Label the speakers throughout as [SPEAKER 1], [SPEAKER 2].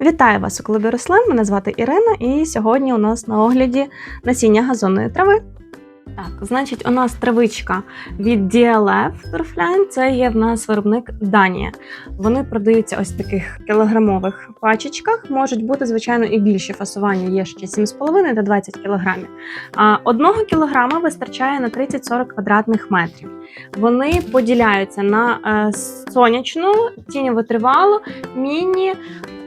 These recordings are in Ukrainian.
[SPEAKER 1] Вітаю вас у клубі рослин. Мене звати Ірина, і сьогодні у нас на огляді насіння газонної трави. Так, значить, у нас травичка від DLF Turfline. Це є в нас виробник Данія. Вони продаються ось в таких кілограмових пачечках. Можуть бути, звичайно, і більші фасування. Є ще 7,5 та 20 кілограмів. Одного кілограма вистачає на 30-40 квадратних метрів. Вони поділяються на е, сонячну, тіньовитривалу, міні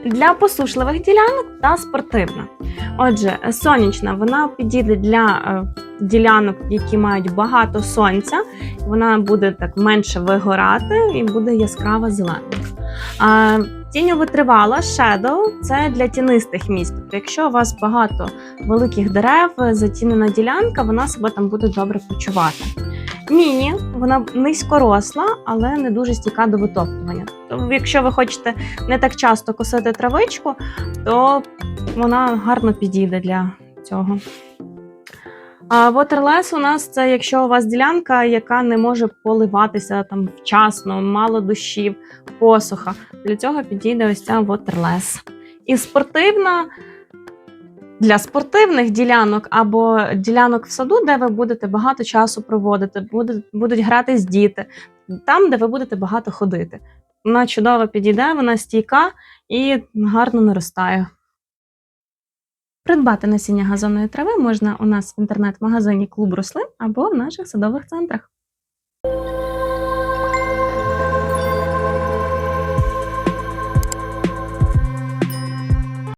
[SPEAKER 1] для посушливих ділянок та спортивна. Отже, сонячна вона підійде для е, ділянок, які мають багато сонця. Вона буде так менше вигорати і буде яскрава зелена. Тіньовитривала shadow – це для тінистих місць. Тобто, якщо у вас багато великих дерев, затінена ділянка, вона себе там буде добре почувати. Міні, вона низькоросла, але не дуже стійка до витоптування. Тому, якщо ви хочете не так часто косити травичку, то вона гарно підійде для цього. А Waterless у нас це якщо у вас ділянка, яка не може поливатися там вчасно, мало дощів, посуха. Для цього підійде ось ця Waterless. І спортивна для спортивних ділянок або ділянок в саду, де ви будете багато часу проводити, будуть, будуть гратись діти, там, де ви будете багато ходити. Вона чудово підійде, вона стійка і гарно наростає. Придбати насіння газонної трави можна у нас в інтернет-магазині Клуб рослин або в наших садових центрах.